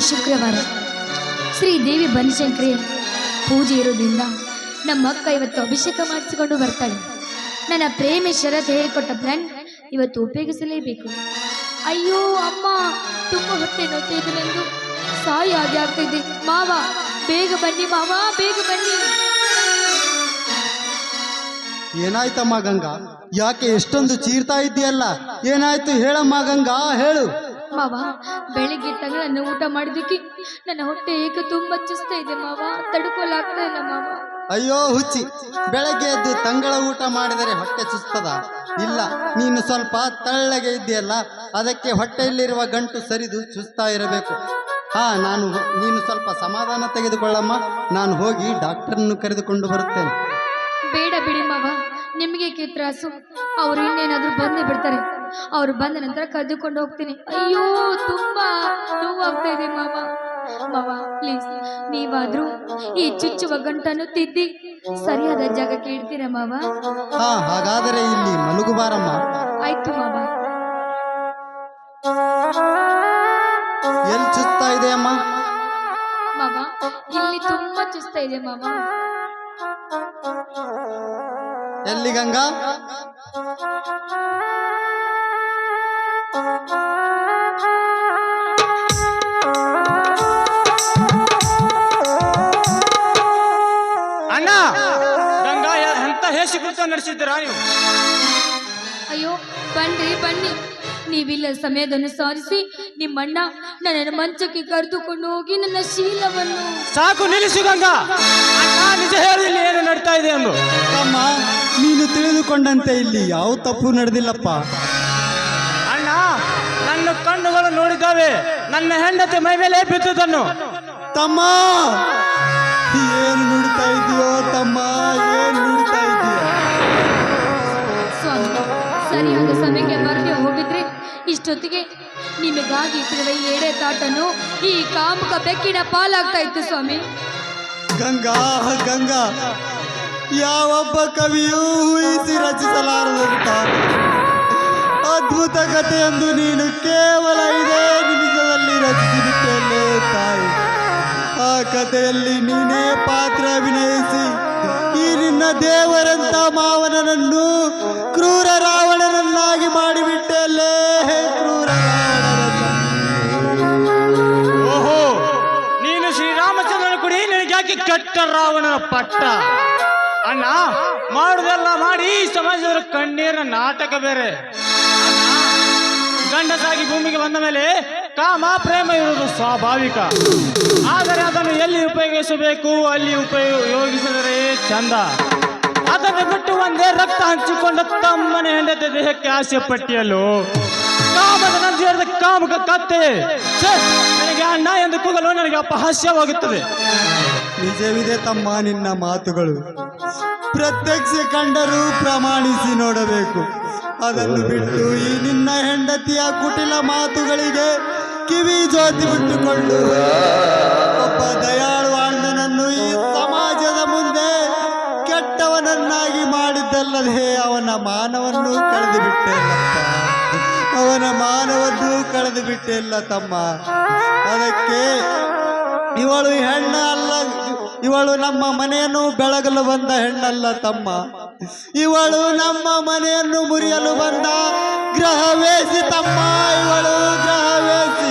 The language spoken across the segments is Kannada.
ಶುಕ್ರವಾರ ಶ್ರೀ ದೇವಿ ಬನಶಂಕರಿ ಪೂಜೆ ಇರೋದ್ರಿಂದ ನಮ್ಮ ಅಕ್ಕ ಇವತ್ತು ಅಭಿಷೇಕ ಮಾಡಿಸಿಕೊಂಡು ಬರ್ತಾಳೆ. ನನ್ನ ಪ್ರೇಮಿ ಶರತ್ ಹೇಳಿಕೊಟ್ಟ ಬ್ರ್ಯಾಂಡ್ ಇವತ್ತು ಉಪಯೋಗಿಸಲೇಬೇಕು. ಅಯ್ಯೋ ಅಮ್ಮ, ತುಂಬ ಹೊಟ್ಟೆ ನೋಡ್ತಿದ್ದು ನಂದು. ಸಾಯಿ ಹಾಗೆ ಆಗ್ತಿದೆ ಮಾವ, ಬೇಗ ಬನ್ನಿ ಮಾವ, ಬೇಗ ಬನ್ನಿ. ಏನಾಯ್ತಮ್ಮ ಗಂಗಾ? ಯಾಕೆ ಎಷ್ಟೊಂದು ಚೀರ್ತಾ ಇದ್ದೀಯಲ್ಲ? ಏನಾಯ್ತು ಹೇಳಮ್ಮ ಗಂಗಾ, ಹೇಳು. ಮಾವ ಬೆಳಿಗ್ಗೆ ತಗಳನ್ನು ಊಟ ಮಾಡಿದಕ್ಕೆ ನನ್ನ ಹೊಟ್ಟೆ ಈಗ ತುಂಬಾ ಚುಸ್ತಾ ಇದೆ ಮಾವ? ತಡ್ಕೊಲಾಗ್ತಾ ಇಲ್ಲ ಮಾವ. ಅಯ್ಯೋ ಹುಚ್ಚಿ ಬೆಳಗ್ಗೆ ಎದ್ದು ತಂಗಳ ಊಟ ಮಾಡಿದರೆ ಹೊಟ್ಟೆ ಚುಸ್ತದ? ಇಲ್ಲ ನೀನು ಸ್ವಲ್ಪ ತಳ್ಳಗೆ ಇದೆಯಲ್ಲ ಅದಕ್ಕೆ ಹೊಟ್ಟೆಯಲ್ಲಿರುವ ಗಂಟು ಸರಿದು ಚುಸ್ತಾ ಇರಬೇಕು. ಹಾ ನಾನು ನೀನು ಸ್ವಲ್ಪ ಸಮಾಧಾನ ತೆಗೆದುಕೊಳ್ಳಮ್ಮ. ನಾನು ಹೋಗಿ ಡಾಕ್ಟರ್ನ್ನು ಕರೆದುಕೊಂಡು ಬರುತ್ತೇನೆ. ಬೇಡ ಬಿಡಿ ಮಾವ ನಿಮಗೆ ಅವರು ಅವ್ರು ಇನ್ನೇನಾದ್ರೂ ಬಂದೇ ಬಿಡ್ತಾರೆ. ಅವ್ರು ಬಂದ ನಂತರ ಕದ್ದುಕೊಂಡು ಹೋಗ್ತೀನಿ. ಅಯ್ಯೋ ತುಂಬಾ ನೋವಾಗ್ತಾ ಇದೆ ಮಾವ. ಮಾವ ಪ್ಲೀಸ್ ನೀವಾದ್ರೂ ಈ ಚುಚ್ಚುವ ಗಂಟನ್ನು ತಿದ್ದಿ. ಸರಿಯಾದ ಜಾಗಕ್ಕೆ ಇಡ್ತೀರಾ ಮಾವ? ಹಾ ಹಾಗಾದರೆ ಇಲ್ಲಿ ಮಲಗುಬಾರಮ್ಮ ಆಯ್ತು ಮಾವ. ಎಲ್ಲಿ ಚುಸ್ತಾ ಇದೆ ಅಮ್ಮ? ಮಾವ ಇಲ್ಲಿ ತುಂಬಾ ಚುಸ್ತಾ ಇದೆ ಮಾವ. ಎಲ್ಲಿ ಗಂಗಾ? ನಡೆಸಿದ್ದೀರಾ ನೀವು? ಅಯ್ಯೋ ಬನ್ನಿ ಬನ್ನಿ. ನೀವಿಲ್ಲ ಸಮಯದನ್ನು ಸಾರಿಸಿ ನಿಮ್ಮಣ್ಣ ನನ್ನನ್ನು ಮಂಚಕ್ಕೆ ಕರೆದುಕೊಂಡು ಹೋಗಿ ನನ್ನ ಶೀಲವನ್ನು. ಸಾಕು ನಿಲ್ಲಿಸು ಗಂಗಾ. ಅಣ್ಣ ನಿಜ ಹೇಳಿ ಇಲ್ಲಿ ಏನು ನಡೀತಾ ಇದೆ ಅಂದು ಅಮ್ಮ ನೀನು ತಿಳಿದುಕೊಂಡಂತೆ ಇಲ್ಲಿ ಯಾವ ತಪ್ಪು ನಡೆದಿಲ್ಲಪ್ಪ. ಅಣ್ಣ ನನ್ನ ಕಣ್ಣುಗಳು ನೋಡಿದ್ದಾವೆ. ನನ್ನ ಹೆಂಡತಿ ಮೈ ಮೇಲೆ ಬಿದ್ದುದನ್ನು. ತಮ್ಮ ಏನು ನುಡಿತಾ ಇದೆಯೋ ತಮ್ಮ? ಇಷ್ಟೊತ್ತಿಗೆ ನಿಮಗಾಗಿ ಈ ಎಡೆ ತಾಟನ್ನು ಈ ಕಾಮುಕ ಬೆಕ್ಕಿನ ಪಾಲಾಗ್ತಾ ಇತ್ತು ಸ್ವಾಮಿ. ಗಂಗಾ ಗಂಗಾ. ಯಾವೊಬ್ಬ ಕವಿಯೂ ಊಹಿಸಿ ರಚಿಸಲಾರದಂತ ಅದ್ಭುತ ಕಥೆಯೊಂದು ನೀನು ಕೇವಲ ಇದೇ ನಿಮಿಷದಲ್ಲಿ ರಚಿಸಿರುತ್ತೇನೆ ತಾಯಿ. ಆ ಕಥೆಯಲ್ಲಿ ನೀನೇ ಪಾತ್ರ ಅಭಿನಯಿಸಿ ಈ ನಿನ್ನ ದೇವರಂತ ಮಾವನನನ್ನು ಕ್ರೂರ ಪಟ್ಟ. ಅಣ್ಣ, ಮಾಡುದೆಲ್ಲ ಮಾಡಿ ಸಮಾಜದ ಕಣ್ಣೀರ ನಾಟಕ ಬೇರೆ. ಗಂಡಸಾಗಿ ಭೂಮಿಗೆ ಬಂದ ಮೇಲೆ ಕಾಮ, ಪ್ರೇಮ ಇರುವುದು ಸ್ವಾಭಾವಿಕ. ಆದರೆ ಅದನ್ನು ಎಲ್ಲಿ ಉಪಯೋಗಿಸಬೇಕು, ಅಲ್ಲಿ ಉಪಯೋಗಿಸಿದರೆ ಚಂದ. ಅದನ್ನು ಬಿಟ್ಟು ಒಂದೇ ರಕ್ತ ಹಂಚಿಕೊಂಡ ತಮ್ಮನ ಹೆಂಡತಿ ದೇಹಕ್ಕೆ ಆಸೆ ಪಟ್ಟಿಯಲ್ಲೋ? ಕಾಮದ ನಂದಿರದ ಕಾಮಕ ಕತ್ತೆ. ನನಗೆ ಅಣ್ಣ ಎಂದು ಕೂಗಲು ನನಗೆ ಅಪಹಾಸ್ಯವಾಗುತ್ತದೆ. ನಿಜವಿದೆ ತಮ್ಮ ನಿನ್ನ ಮಾತುಗಳು. ಪ್ರತ್ಯಕ್ಷ ಕಂಡರೂ ಪ್ರಮಾಣಿಸಿ ನೋಡಬೇಕು. ಅದನ್ನು ಬಿಟ್ಟು ಈ ನಿನ್ನ ಹೆಂಡತಿಯ ಕುಟಿಲ ಮಾತುಗಳಿಗೆ ಕಿವಿ ಜೋತಿ ಬಿಟ್ಟುಕೊಂಡು ಒಬ್ಬ ದಯಾಳು ಅಣ್ಣನನ್ನು ಈ ಸಮಾಜದ ಮುಂದೆ ಕೆಟ್ಟವನನ್ನಾಗಿ ಮಾಡಿದ್ದಲ್ಲದೆ ಅವನ ಮಾನವನ್ನು ಕಳೆದು ಬಿಟ್ಟೆ ಅವನ ಮಾನವನ್ನು ಕಳೆದು ಬಿಟ್ಟೆಲ್ಲ ತಮ್ಮ. ಅದಕ್ಕೆ ಇವಳು ಹೆಣ್ಣ ಅಲ್ಲ. ಇವಳು ನಮ್ಮ ಮನೆಯನ್ನು ಬೆಳಗಲು ಬಂದ ಹೆಣ್ಣಲ್ಲ ತಮ್ಮ. ಇವಳು ನಮ್ಮ ಮನೆಯನ್ನು ಮುರಿಯಲು ಬಂದ ಗ್ರಹವೇಸಿ ತಮ್ಮ. ಇವಳು ಗ್ರಹವೇಸಿ.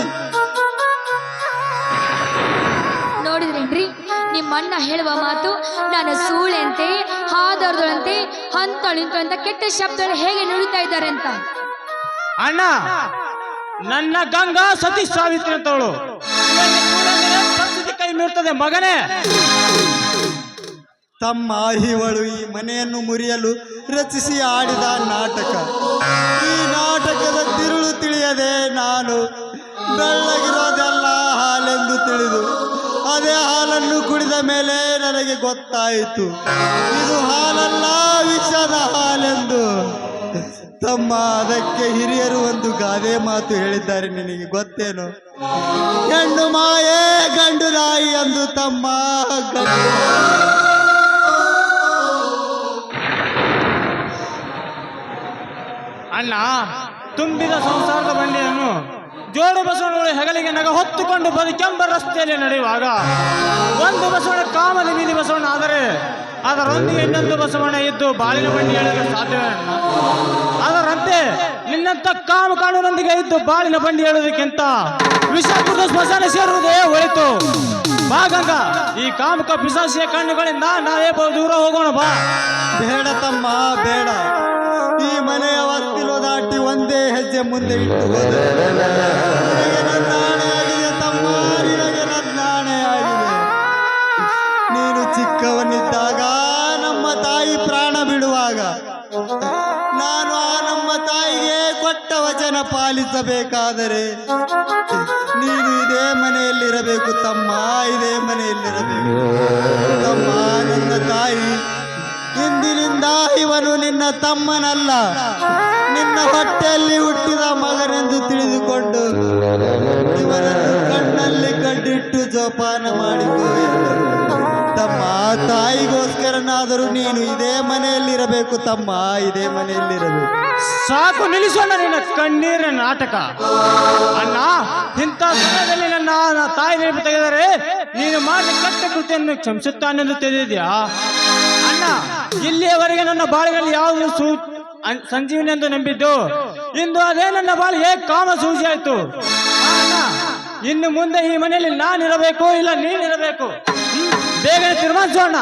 ನೋಡಿದ್ರೇನ್ರಿ? ನಿಮ್ಮಣ್ಣ ಹೇಳುವ ಮಾತು ನಾನು ಸೂಳೆಂತೆ ಹಾದರ್ದಳಂತೆ ಹಂತಳಿಂತ ಅಂತ ಕೆಟ್ಟ ಶಬ್ದ ಹೇಗೆ ನುಡಿತಾ ಇದ್ದಾರೆ ಅಂತ. ಅಣ್ಣ ನನ್ನ ಗಂಗಾ ಸತಿ ಸಾವಿತ್ರಿ ಅಂತವಳು ಇವಳಿಗೆ ಇರ್ತದೆ, ಮಗನೇ. ತಮ್ಮ ಆಹಿವಳು ಈ ಮನೆಯನ್ನು ಮುರಿಯಲು ರಚಿಸಿ ಆಡಿದ ನಾಟಕ. ಈ ನಾಟಕದ ತಿರುಳು ತಿಳಿಯದೆ ನಾನು ಬೆಳ್ಳಗಿರೋದೆಲ್ಲ ಹಾಲೆಂದು ತಿಳಿದು, ಅದೇ ಹಾಲನ್ನು ಕುಡಿದ ಮೇಲೆ ನನಗೆ ಗೊತ್ತಾಯಿತು. ಇದು ಹಾಲಲ್ಲ, ವಿಷದ ಹಾಲೆಂದು. ತಮ್ಮ ಅದಕ್ಕೆ ಹಿರಿಯರು ಒಂದು ಗಾದೆ ಮಾತು ಹೇಳಿದ್ದಾರೆ. ನಿನಗೆ ಗೊತ್ತೇನು? ಗಂಡು ಮಾಯೇ, ಗಂಡು ನಾಯಿ ಎಂದು ತಮ್ಮ ಅಣ್ಣ, ತುಂಬಿದ ಸಂಸಾರದ ಬಂಡಿಯನ್ನು ಜೋಡು ಬಸವನಗಳು ಹೆಗಲಿಗೆ ನಗ ಹೊತ್ತುಕೊಂಡು ಬದುಕೆಂಬ ರಸ್ತೆಯಲ್ಲಿ ನಡೆಯುವಾಗ ಒಂದು ಬಸವಣ್ಣ ಕಾಮದ ನೀಲಿ ಬಸವಣ್ಣ ಆದರೆ ಅದರೊಂದಿಗೆ ಇನ್ನೊಂದು ಬಸವಣ್ಣ ಇದ್ದು ಬಾಳಿನ ಬಂಡಿ ಎಳೆಯಲು ಸಾಧ್ಯವೇ ಅಣ್ಣ? ಅದರಂತೆ ನಿನ್ನಂತ ಕಾಮ ಕಾಣುವನೊಂದಿಗೆ ಇದ್ದು ಬಾಳಿನ ಬಂಡಿ ಹೇಳೋದಕ್ಕಿಂತ ವಿಷಪೂರ್ಣ ಸ್ಮಶಾನ ಸೇರುವುದೇ ಒಳಿತು ಬಾ ಗಂಗಾ ಈ ಕಾಮಕ ಪಿಸಾಸಿಯ ಕಣ್ಣುಗಳಿಂದ ನಾವೇ ಬಹು ದೂರ ಹೋಗೋಣ ಬಾ ಬೇಡ ತಮ್ಮ ಬೇಡ ಈ ಮನೆಯ ವಸ್ತಿಲು ದಾಟಿ ಒಂದೇ ಹೆಜ್ಜೆ ಮುಂದೆ ಇಟ್ಟು ಚಿಕ್ಕವನಿದ್ದಾಗ ನಮ್ಮ ತಾಯಿ ಪ್ರಾಣ ಬಿಡುವಾಗ ನಾನು ಆ ನಮ್ಮ ತಾಯಿಗೆ ಕೊಟ್ಟ ವಚನ ಪಾಲಿಸಬೇಕಾದರೆ ನೀನು ಇದೇ ಮನೆಯಲ್ಲಿರಬೇಕು ತಮ್ಮ, ಇದೇ ಮನೆಯಲ್ಲಿರಬೇಕು. ತಮ್ಮ, ನಿನ್ನ ತಾಯಿ. ಇಂದಿನಿಂದ ಇವನು ನಿನ್ನ ತಮ್ಮನಲ್ಲ. ನಿನ್ನ ಹೊಟ್ಟೆಯಲ್ಲಿ ಹುಟ್ಟಿದ ಮಗನೆಂದು ತಿಳಿದುಕೊಂಡು ಇವನನ್ನು ಕಣ್ಣಲ್ಲಿ ಕಡ್ಡಿಟ್ಟು ಜೋಪಾನ ಮಾಡಿಕೋ. ತಮ್ಮ, ತಾಯಿಗೋಸ್ಕರನಾದರೂ ನೀನು ಇದೇ ಮನೆಯಲ್ಲಿರಬೇಕು ತಮ್ಮ, ಇದೇ ಮನೆಯಲ್ಲಿರಬೇಕು. ಸಾಕು ನಿಲ್ಲಿಸೋಣ ನಿನ್ನ ಕಣ್ಣೀರ ನಾಟಕ. ಅಣ್ಣ, ಇಂಥ ಸಮಯದಲ್ಲಿ ನನ್ನ ತಾಯಿ ನೆನಪು ತೆಗೆದರೆ ನೀನು ಮಾಡಿದ ಕಟ್ಟ ಕೃತಿಯನ್ನು ಕ್ಷಮಿಸುತ್ತಾನೆಂದು ತಿಳಿದಿದ್ಯಾ? ಅಣ್ಣ, ಇಲ್ಲಿಯವರೆಗೆ ನನ್ನ ಬಾಳಿನಲ್ಲಿ ಯಾವುದು ಸೂ ಸಂಜೀವಿನಿ ಎಂದು ನಂಬಿದ್ದು? ಇಂದು ಅದೇ ನನ್ನ ಬಾಳಿಗೆ ಕಾಮ ಸೂಜಿ ಆಯ್ತು ಇನ್ನು ಮುಂದೆ ಈ ಮನೆಯಲ್ಲಿ ನಾನಿರಬೇಕು ಇಲ್ಲ ನೀನಿರಬೇಕು? ಬೇಗನೆ ತೀರ್ಮಾನಿಸೋಣ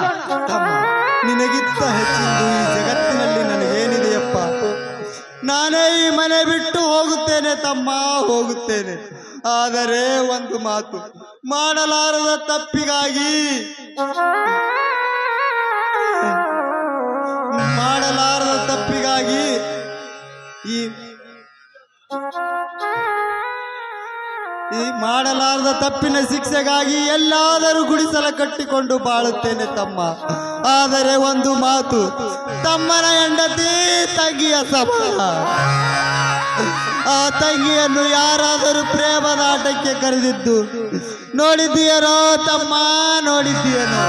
ನಿನಗಿಂತ ಹೆಚ್ಚಿಂದು ಈ ಜಗತ್ತಿನಲ್ಲಿ ನನಗೇನಿದೆಯಪ್ಪ? ನಾನೇ ಈ ಮನೆ ಬಿಟ್ಟು ಹೋಗುತ್ತೇನೆ ತಮ್ಮ, ಹೋಗುತ್ತೇನೆ. ಆದರೆ ಒಂದು ಮಾತು, ಮಾಡಲಾರದ ತಪ್ಪಿಗಾಗಿ. ಮಾಡಲಾರದ ತಪ್ಪಿಗಾಗಿ ಈ ಈ ಮಾಡಲಾರದ ತಪ್ಪಿನ ಶಿಕ್ಷೆಗಾಗಿ ಎಲ್ಲಾದರೂ ಗುಡಿಸಲ ಕಟ್ಟಿಕೊಂಡು ಬಾಳುತ್ತೇನೆ ತಮ್ಮ. ಆದರೆ ಒಂದು ಮಾತು, ತಮ್ಮನ ಹೆಂಡತಿ ತಂಗಿಯ ಸಮಾನ. ಆ ತಂಗಿಯನ್ನು ಯಾರಾದರೂ ಪ್ರೇಮದ ಆಟಕ್ಕೆ ಕರೆದಿದ್ದು, ನೋಡಿದ್ದೀಯರೋ ತಮ್ಮ, ನೋಡಿದ್ದೀಯನೋ?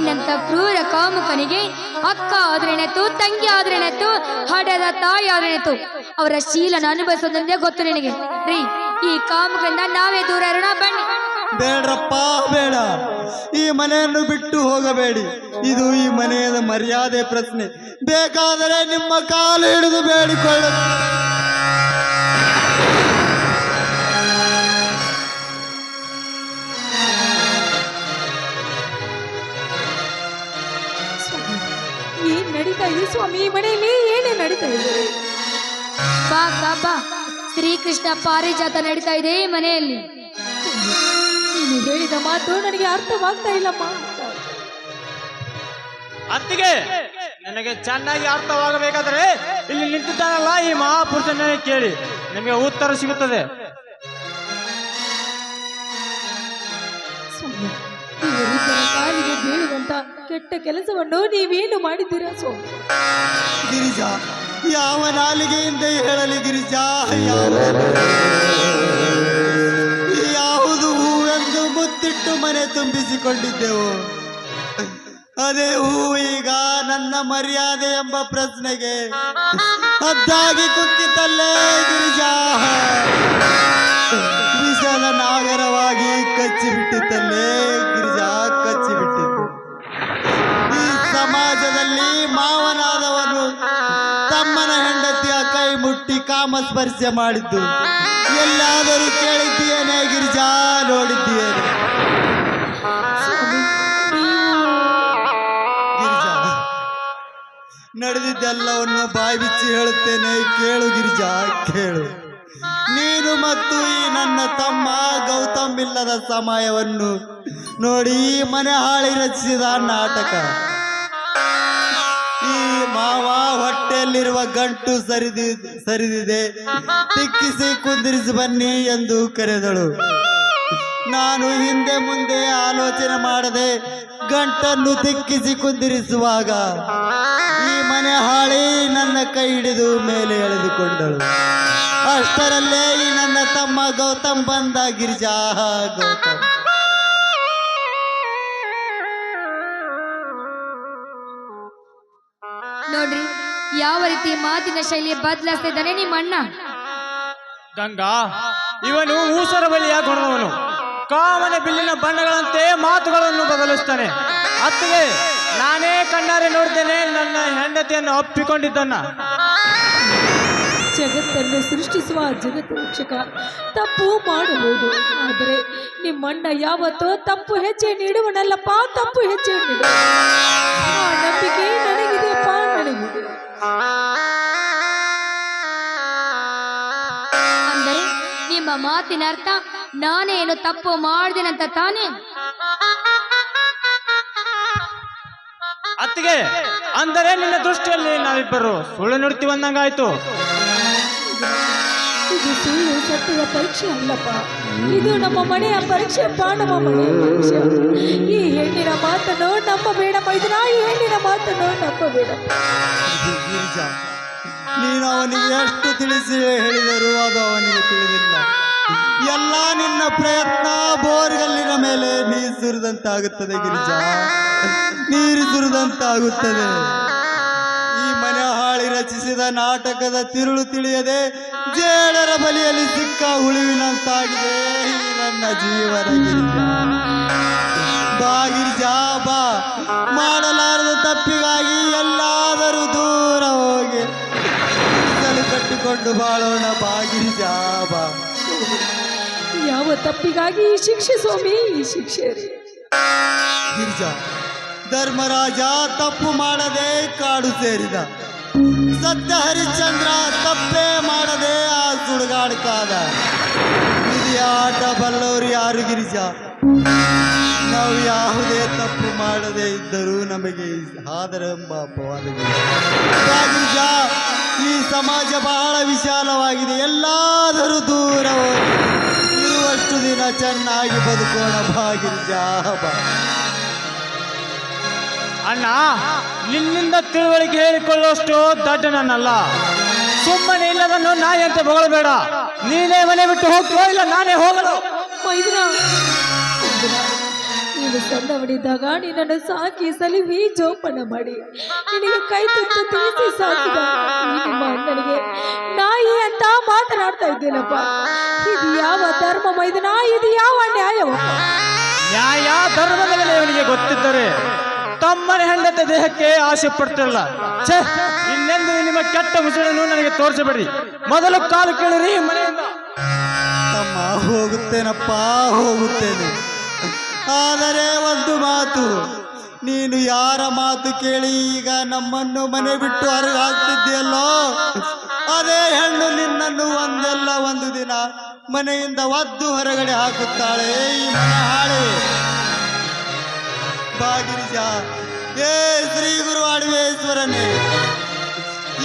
ನಿನ್ನಂತ ಕ್ರೂರ ಕಾಮುಕನಿಗೆ ಅಕ್ಕ ಆದ್ರೇನೆತ್ತು ತಂಗಿ ಆದ್ರೇನೆತ್ತು ಹಡದ ತಾಯಿ ಆದ್ರೇನೆತ್ತು ಅವರ ಶೀಲನ ಅನುಭವಿಸೋದಂದ್ರೆ ಗೊತ್ತು ನಿನಗೆ. ರೀ, ಈ ಕಾಮುಕರಿಂದ ನಾವೇ ದೂರ ಇರೋಣ, ಬನ್ನಿ. ಬೇಡ್ರಪ್ಪ, ಬೇಡ. ಈ ಮನೆಯನ್ನು ಬಿಟ್ಟು ಹೋಗಬೇಡಿ. ಇದು ಈ ಮನೆಯ ಮರ್ಯಾದೆ ಪ್ರಶ್ನೆ. ಬೇಕಾದರೆ ನಿಮ್ಮ ಕಾಲು ಹಿಡಿದು ಬೇಡಿಕೊಳ್ಳ. ನಡೀತಾ ಇದೆ ಸ್ವಾಮಿ ಈ ಮನೆಯಲ್ಲಿ ಏನೇ ನಡೀತಾ ಇದೆ? ಬಾ ಬಾ ಬಾ. ಶ್ರೀಕೃಷ್ಣ ಪಾರಿಜಾತ ನಡೀತಾ ಇದೆ ಈ ಮನೆಯಲ್ಲಿ. ನೀನು ಹೇಳಿದ ಮಾತು ನನಗೆ ಅರ್ಥವಾಗ್ತಾ ಇಲ್ಲಮ್ಮ. ಅತ್ತಿಗೆ ನನಗೆ ಚೆನ್ನಾಗಿ ಅರ್ಥವಾಗಬೇಕಾದರೆ ಇಲ್ಲಿ ನಿಂತಿದ್ದಾನಲ್ಲ ಈ ಮಹಾಪುರುಷನ ಕೇಳಿ. ನಿಮಗೆ ಉತ್ತರ ಸಿಗುತ್ತದೆ. ಸ್ವಾಮಿ ಇವರಿಬ್ಬರ ಬೀಳುವಂತ ಕೆಟ್ಟ ಕೆಲಸವನ್ನು ನೀವೇನು ಮಾಡಿದ್ದೀರಾ ಸ್ವಾಮಿ? ಗಿರಿಜಾ, ಯಾವ ನಾಲಿಗೆಯಿಂದ ಹೇಳಲಿ ಗಿರಿಜಾ? ಯಾವ ಯಾವುದು ಹೂವೆಂದು ಮುತ್ತಿಟ್ಟು ಮನೆ ತುಂಬಿಸಿಕೊಂಡಿದ್ದೆವು. ಅದೇ ಹೂ ಈಗ ನನ್ನ ಮರ್ಯಾದೆ ಎಂಬ ಪ್ರಶ್ನೆಗೆ ಅದ್ದಾಗಿ ಕುಕ್ಕಿತಲ್ಲೇ ಗಿರಿಜಾ. ವಿಶಾಲ ನಾಗರವಾಗಿ ಕಚ್ಚಿಬಿಟ್ಟಿತ್ತಲ್ಲೇ ಕೈ ಸ್ಪರ್ಶ ಮಾಡಿದ್ದು. ಎಲ್ಲಾದರೂ ಕೇಳಿದ್ದೀಯೇನೆ, ಗಿರಿಜಾ, ನೋಡಿದ್ದೀಯೇನೆ. ನಡೆದಿದ್ದೆಲ್ಲವನ್ನು ಬಾಯಿ ಬಿಚ್ಚಿ ಹೇಳುತ್ತೇನೆ, ಕೇಳು ಗಿರಿಜಾ, ಕೇಳು. ನೀನು ಮತ್ತು ಈ ನನ್ನ ತಮ್ಮ ಗೌತಮ್ ಇಲ್ಲದ ಸಮಯವನ್ನು ನೋಡಿ ಮನೆ ಹಾಳಿ ರಚಿಸಿದ ನಾಟಕ. ಈ ಮಾವ ಹೊಟ್ಟೆಯಲ್ಲಿರುವ ಗಂಟು ಸರಿದಿ ಸರಿದಿದೆ. ತಿಕ್ಕಿಸಿ ಕುಂದಿರಿಸಿ ಬನ್ನಿ ಎಂದು ಕರೆದಳು. ನಾನು ಹಿಂದೆ ಮುಂದೆ ಆಲೋಚನೆ ಮಾಡದೆ ಗಂಟನ್ನು ತಿಕ್ಕಿಸಿ ಕುಂದಿರಿಸುವಾಗ ಈ ಮನೆ ಹಾಳಿ ನನ್ನ ಕೈ ಹಿಡಿದು ಮೇಲೆ ಎಳೆದುಕೊಂಡಳು. ಅಷ್ಟರಲ್ಲೇ ಈ ನನ್ನ ತಮ್ಮ ಗೌತಮ್ ಬಂದ ಗಿರಿಜಾ ಗೌತಮ್. ನೋಡ್ರಿ. ಯಾವ ರೀತಿ ಮಾತಿನ ಶೈಲಿ ಬದಲಾಯಿಸ್ತಿದ್ದಾನೆ ನಿಮ್ಮ ಅಣ್ಣ? ಗಂಗಾ ಇವನು ಊಸರ ಬಳಿ ಗುಣದವನು ಕಾಮನ ಬಿಲ್ಲಿನ ಬಣ್ಣಗಳಂತೆ ಮಾತುಗಳನ್ನು ಬದಲಿಸ್ತಾನೆ. ಅತ್ತಿಗೆ ನಾನೇ ಕಣ್ಣಾರೆ ನೋಡ್ತೇನೆ ನನ್ನ ಹೆಂಡತಿಯನ್ನು ಅಪ್ಪಿಕೊಂಡಿದ್ದನ್ನ. ಜಗತ್ತನ್ನು ಸೃಷ್ಟಿಸುವ ಜಗತ್ತು ರಕ್ಷಕ ತಪ್ಪು ಮಾಡಬಹುದು. ಆದರೆ ನಿಮ್ಮಣ್ಣ ಯಾವತ್ತೋ ತಪ್ಪು ಹೆಜ್ಜೆ ನೀಡುವನಲ್ಲಪ್ಪ ತಪ್ಪು ಹೆಜ್ಜೆ ನೀಡುವ ಆ ನಂಬಿಕೆ ನನಗಿದೆ. ಅಂದರೆ ನಿಮ್ಮ ಮಾತಿನ ಅರ್ಥ ನಾನೇನು ತಪ್ಪು ಮಾಡ್ದೇನಂತ ತಾನೇ? ಅತ್ತಿಗೆ, ಅಂದರೆ ನಿನ್ನ ದೃಷ್ಟಿಯಲ್ಲಿ ನಾವಿಬ್ಬರು ಸುಳ್ಳು ನುಡ್ತಿ ಅಂದಂಗಾಯ್ತು ಇದು ಸುಳ್ಳು ಸತ್ಯದ ಪರೀಕ್ಷೆ ಅಲ್ಲಪ್ಪ. ಇದು ನಮ್ಮ ಮನೆಯ ಪರೀಕ್ಷೆ ನಮ್ಮ ಮನೆಯ ಪರೀಕ್ಷೆ ಈ ಹೆಣ್ಣಿನ ಮಾತನ್ನು ನಂಬಬೇಡ ಮೈದನ ಈ ಹೆಣ್ಣಿನ ಮಾತನ್ನು ನಮ್ಮ ಬೇಡಪ್ಪ ನೀನು ಅವನಿಗೆ ಎಷ್ಟು ತಿಳಿಸಿ ಹೇಳಿದರೂ ಅದು ಅವನಿಗೆ ತಿಳಿದಿಲ್ಲ. ಎಲ್ಲ ನಿನ್ನ ಪ್ರಯತ್ನ ಬೋರ್ಗಲ್ಲಿನ ಮೇಲೆ ನೀರು ಸುರಿದಂತಾಗುತ್ತದೆ ಗಿರಿಜಾ. ನೀರು ಸುರಿದಂತಾಗುತ್ತದೆ. ಈ ಮನೆ ಹಾಳಿ ರಚಿಸಿದ ನಾಟಕದ ತಿರುಳು ತಿಳಿಯದೆ ಜೇಡರ ಬಲಿಯಲ್ಲಿ ಸಿಕ್ಕ ಹುಳುವಿನಂತಾಗಿದೆ. ನನ್ನ ಜೀವನ ಗಿರಿಜಾ ಬಾ ಗಿರಿಜಾ ಬಾ ಮಾಡಲಾರದ ತಪ್ಪಿಗಾಗಿ ಎಲ್ಲಾದರೂ ದೂರ ಹೋಗಿ ಕಟ್ಟಿಕೊಂಡು ಬಾಳೋಣ ಬಾ ಗಿರಿಜಾ ಬಾ ಯಾವ ತಪ್ಪಿಗಾಗಿ ಈ ಶಿಕ್ಷೆ ಸ್ವಾಮಿ ಈ ಶಿಕ್ಷೆ ಗಿರಿಜಾ ಧರ್ಮರಾಜ ತಪ್ಪು ಮಾಡದೆ ಕಾಡು ಸೇರಿದ. ಸತ್ಯ ಹರಿಶ್ಚಂದ್ರ ತಪ್ಪೇ ಮಾಡದೆ ಆ ಸುಡುಗಾಡ್ಕಾದ ಆಟ ಬಲ್ಲವರು ಯಾರು ಗಿರಿಜ? ನಾವು ಯಾವುದೇ ತಪ್ಪು ಮಾಡದೇ ಇದ್ದರೂ ನಮಗೆ ಆದರ ಎಂಬ ಅಪವಾದಗಳು ಈ ಸಮಾಜ ಬಹಳ ವಿಶಾಲವಾಗಿದೆ. ಎಲ್ಲಾದರೂ ದೂರ ಇರುವಷ್ಟು ದಿನ ಚೆನ್ನಾಗಿ ಬದುಕೋಣ ಬಾ ಬಾ ಅಣ್ಣ ನಿನ್ನಿಂದ ತಿಳುವಳಿಕೆ ಹೇಳಿಕೊಳ್ಳುವಷ್ಟು ದಡ್ಡ ನನ್ನಲ್ಲ. ಸುಮ್ಮನೆ ಇಲ್ಲದನ್ನು ನಾಯಿ ಅಂತ ಹೊಗಳಬೇಡ ನೀನೇ ಮನೆ ಬಿಟ್ಟು ಹೋಗ್ತೀವೋ ಇಲ್ಲ ನಾನೇ ಹೋಗಲು? ಮೈದನ ನೀನು ನಿನ್ನನ್ನು ಸಾಕಿ ಸಲಿವಿ ಜೋಪಾನ ಮಾಡಿ. ನಿನಗೆ ಕೈ ತುತ್ತು ತಿಳಿಸಿ ಸಾಕಿದ ನಿಮ್ಮ ಅಣ್ಣನಿಗೆ ನಾಯಿ ಅಂತ ಮಾತನಾಡ್ತಾ ಇದ್ದೇನಪ್ಪ. ಇದು ಯಾವ ಧರ್ಮ ಮೈದನ? ಇದು ಯಾವ ನ್ಯಾಯವ ನ್ಯಾಯ ಧರ್ಮದ ಮೇಲೆ ಅವನಿಗೆ ಗೊತ್ತಿದ್ದರೆ ತಮ್ಮನ ಹೆಂಡತಿ ದೇಹಕ್ಕೆ ಆಸೆ ಪಡ್ತಿರಲ್ಲ. ಛೇ, ಇನ್ನೆಂದು ನಿಮ್ಮ ಕೆಟ್ಟ ಮುಸುಳನ್ನು ನನಗೆ ತೋರಿಸಬೇಡಿ. ಮೊದಲು ಕಾಲು ಕೇಳಿರಿ ಮನೆಯಿಂದ. ತಮ್ಮ, ಹೋಗುತ್ತೇನಪ್ಪ, ಹೋಗುತ್ತೇನೆ. ಆದರೆ ಒಂದು ಮಾತು, ನೀನು ಯಾರ ಮಾತು ಕೇಳಿ ಈಗ ನಮ್ಮನ್ನು ಮನೆ ಬಿಟ್ಟು ಹೊರಗೆ ಹಾಕ್ತಿದ್ದೀಯಲ್ಲೋ ಅದೇ ಹೆಣ್ಣು ನಿನ್ನನ್ನು ಒಂದಲ್ಲ ಒಂದು ದಿನ ಮನೆಯಿಂದ ಒದ್ದು ಹೊರಗಡೆ ಹಾಕುತ್ತಾಳೆ ಈ ಮನೆ ಹಾಳೆ. ಬಾಗಿರಿಜ ಏ, ಶ್ರೀ ಗುರು ಅಡವೇಶ್ವರನೇ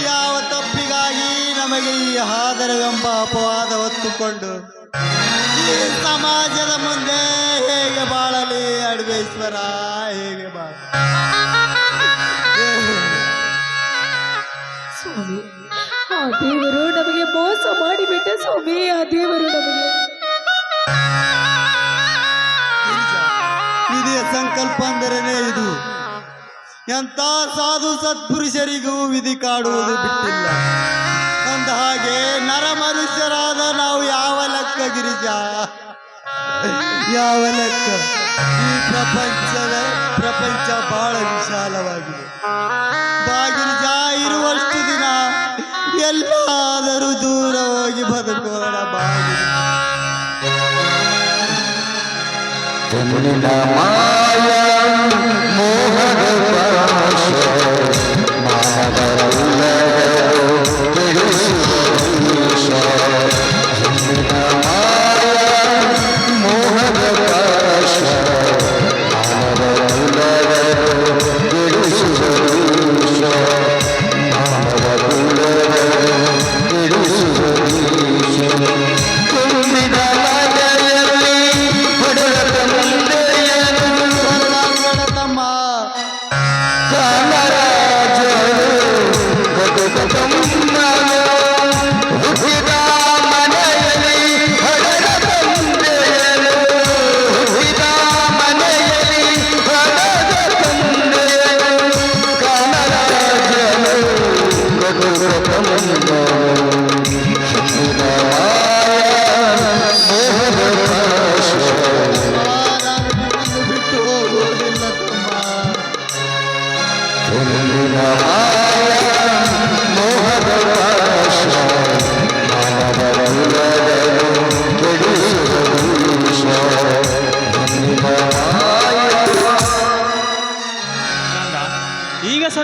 ಯಾವ ತಪ್ಪಿಗಾಗಿ ನಮಗೆ ಈ ಹಾದರವೆಂಬ ಅಪವಾದ ಹೊತ್ತುಕೊಂಡು ಈ ಸಮಾಜದ ಮುಂದೆ ಹೇಗೆ ಬಾಳಲಿ ಅಡವೇಶ್ವರ ಹೇಗೆ ಬಾಳ ಸ್ವಾಮಿ, ಆ ದೇವರು ನಮಗೆ ಮೋಸ ಮಾಡಿಬಿಟ್ಟೆ ಸ್ವಾಮಿ, ಆ ದೇವರು ನಮಗೆ ವಿಧಿಯ ಸಂಕಲ್ಪ ಅಂದರೇನೆ ಇದು. ಎಂತ ಸಾಧು ಸತ್ಪುರುಷರಿಗೂ ವಿಧಿ ಕಾಡುವುದು ಬಿಟ್ಟಿಲ್ಲ. ಅಂದ ಹಾಗೆ ನರ ಮನುಷ್ಯರಾದ ನಾವು ಯಾವ ಲೆಕ್ಕ ಗಿರಿಜ? ಯಾವ ಲೆಕ್ಕ? ಈ ಪ್ರಪಂಚದ ಪ್ರಪಂಚ ಬಹಳ ವಿಶಾಲವಾಗಿದೆ. ಬಾಗಿರಿಜ ಇರುವಷ್ಟು ದಿನ ಎಲ್ಲಾದರೂ ದೂರ ಹೋಗಿ ಬದುಕೋಣ ಬಾಗಿರಿ ಹೆಣ್ಣಿನ ಮಾಯ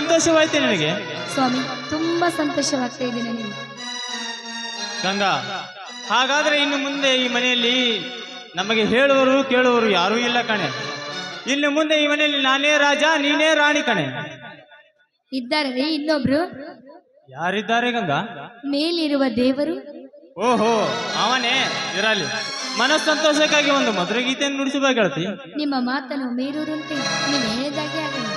ಸಂತೋಷವಾಯ್ತು ನಿನಗೆ? ಸ್ವಾಮಿ ತುಂಬಾ ಸಂತೋಷವಾಗ್ತಾ ಇದೆ ನನಗೆ. ಗಂಗಾ ಹಾಗಾದ್ರೆ ಇನ್ನು ಮುಂದೆ ಈ ಮನೆಯಲ್ಲಿ ನಮಗೆ ಹೇಳುವರು ಕೇಳುವರು ಯಾರೂ ಇಲ್ಲ ಕಣೆ. ಇನ್ನು ಮುಂದೆ ಈ ಮನೆಯಲ್ಲಿ ನಾನೇ ರಾಜ ನೀನೇ ರಾಣಿ ಕಣೆ. ಇದ್ದಾರೆ ರೀ ಇನ್ನೊಬ್ರು? ಯಾರಿದ್ದಾರೆ ಗಂಗಾ? ಮೇಲಿರುವ ದೇವರು? ಓಹೋ ಅವನೇ ಇರಲಿ. ಮನಸ್ಸಂತೋಷಕ್ಕಾಗಿ ಒಂದು ಮಧುರ ಗೀತೆಯನ್ನು ನುಡಿಸಬೇಕು ಗೆಳತಿ. ನಿಮ್ಮ ಮಾತನ್ನು ಮೀರುವಂತೆ ನೀವು ಹೇಳಿದಾಗೆ ಆಗಲಿ.